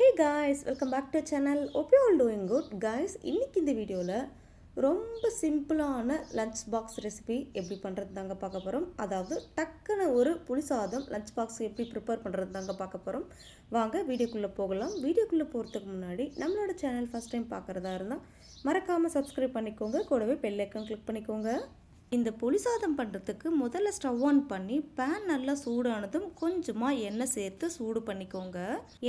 Hey guys welcome back to channel hope all doing good guys இன்றைக்கி இந்த வீடியோவில் ரொம்ப சிம்பிளான லஞ்ச் பாக்ஸ் ரெசிபி எப்படி பண்ணுறது தாங்க பார்க்க போகிறோம் அதாவது டக்குன்னு ஒரு புளி சாதம் லஞ்ச் பாக்ஸ் எப்படி ப்ரிப்பேர் பண்ணுறது தாங்க பார்க்க போகிறோம் வாங்க வீடியோக்குள்ளே போகலாம். வீடியோக்குள்ளே போகிறதுக்கு முன்னாடி நம்மளோட சேனல் ஃபஸ்ட் டைம் பார்க்குறதா இருந்தால் மறக்காமல் சப்ஸ்கிரைப் பண்ணிக்கோங்க. கூடவே பெல் ஐக்கான் கிளிக் பண்ணிக்கோங்க. இந்த புளி சாதம் பண்ணுறதுக்கு முதல்ல ஸ்டவ் ஆன் பண்ணி பேன் நல்லா சூடானதும் கொஞ்சமாக எண்ணெய் சேர்த்து சூடு பண்ணிக்கோங்க.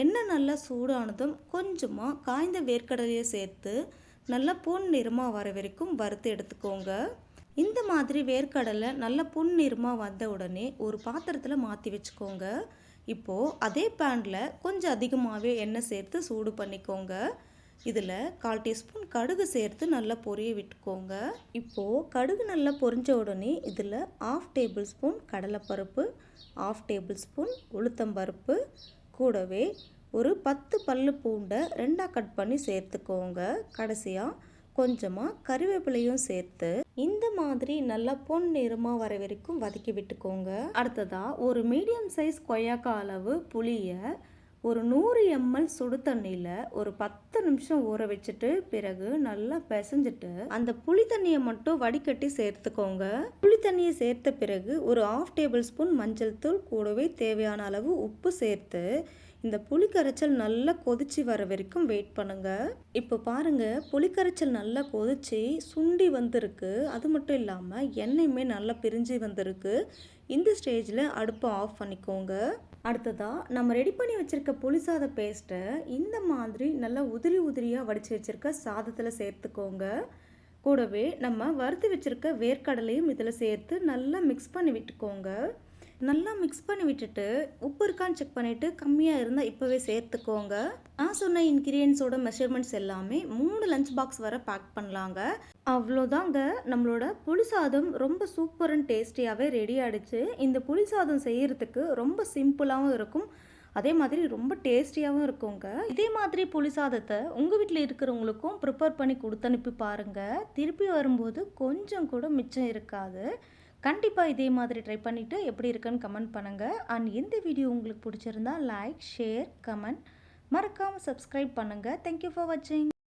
எண்ணெய் நல்லா சூடானதும் கொஞ்சமாக காய்ந்த வேர்க்கடலையை சேர்த்து நல்லா பொன் நிறமாக வர வரைக்கும் வறுத்து எடுத்துக்கோங்க. இந்த மாதிரி வேர்க்கடலை நல்லா பொன் நிறமாக வந்த உடனே ஒரு பாத்திரத்தில் மாற்றி வச்சுக்கோங்க. இப்போது அதே பேனில் கொஞ்சம் அதிகமாகவே எண்ணெய் சேர்த்து சூடு பண்ணிக்கோங்க. இதில் கால் டீஸ்பூன் கடுகு சேர்த்து நல்லா பொரிய விட்டுக்கோங்க. இப்போது கடுகு நல்லா பொரிஞ்ச உடனே இதில் ஆஃப் டேபிள் ஸ்பூன் கடலைப்பருப்பு ஆஃப் டேபிள் ஸ்பூன் உளுத்தம்பருப்பு கூடவே ஒரு பத்து பல்லு பூண்டை ரெண்டாக கட் பண்ணி சேர்த்துக்கோங்க. கடைசியாக கொஞ்சமாக கறிவேப்பிலையும் சேர்த்து இந்த மாதிரி நல்லா பொன் நிறமாக வர வரைக்கும் வதக்கி விட்டுக்கோங்க. அடுத்ததாக ஒரு மீடியம் சைஸ் கொய்யாக்கா அளவு புளியை ஒரு நூறு எம்எல் சுடு தண்ணியில் ஒரு பத்து நிமிஷம் ஊற வச்சுட்டு பிறகு நல்லா பிசைஞ்சிட்டு அந்த புளி தண்ணியை மட்டும் வடிகட்டி சேர்த்துக்கோங்க. புளி தண்ணியை சேர்த்த பிறகு ஒரு ஆஃப் டேபிள் ஸ்பூன் மஞ்சள் தூள் கூடவே தேவையான அளவு உப்பு சேர்த்து இந்த புளிக்கரைச்சல் நல்லா கொதிச்சு வர வரைக்கும் வெயிட் பண்ணுங்க. இப்போ பாருங்க புளிக்கரைச்சல் நல்லா கொதிச்சு சுண்டி வந்திருக்கு. அது மட்டும் இல்லாமல் எண்ணெயுமே நல்லா பிரிஞ்சு வந்திருக்கு. இந்த ஸ்டேஜில் அடுப்பை ஆஃப் பண்ணிக்கோங்க. அடுத்ததாக நம்ம ரெடி பண்ணி வச்சுருக்க புளிசாத பேஸ்ட்டை இந்த மாதிரி நல்லா உதிரி உதிரியாக வடித்து வச்சுருக்க சாதத்தில் சேர்த்துக்கோங்க. கூடவே நம்ம வறுத்து வச்சுருக்க வேர்க்கடலையும் இதில் சேர்த்து நல்லா மிக்ஸ் பண்ணி விட்டுக்கோங்க. நல்லா மிக்ஸ் பண்ணி விட்டுட்டு உப்பு இருக்கான்னு செக் பண்ணிவிட்டு கம்மியாக இருந்தால் இப்போவே சேர்த்துக்கோங்க. நான் சொன்ன இன்க்ரீடியன்ஸோட மெஷர்மெண்ட்ஸ் எல்லாமே மூணு லஞ்ச் பாக்ஸ் வர பேக் பண்ணலாங்க. அவ்வளோதாங்க. நம்மளோட புளி சாதம் ரொம்ப சூப்பர் அண்ட் டேஸ்டியாகவே ரெடி ஆகிடுச்சு இந்த புளி சாதம் செய்கிறதுக்கு ரொம்ப சிம்பிளாகவும் இருக்கும். அதே மாதிரி ரொம்ப டேஸ்டியாகவும் இருக்குங்க. இதே மாதிரி புளி சாதத்தை உங்கள் வீட்டில் இருக்கிறவங்களுக்கும் ப்ரிப்பேர் பண்ணி கொடுத்து அனுப்பி பாருங்கள் திருப்பி வரும்போது கொஞ்சம் கூட மிச்சம் இருக்காது. கண்டிப்பாக இதே மாதிரி ட்ரை பண்ணிவிட்டு எப்படி இருக்குன்னு கமெண்ட் பண்ணுங்கள் அண்ட் இந்த வீடியோ உங்களுக்கு பிடிச்சிருந்தா லைக் ஷேர் கமெண்ட் மறக்காமல் சப்ஸ்கிரைப் பண்ணுங்கள் தேங்க்யூ ஃபார் வாட்சிங்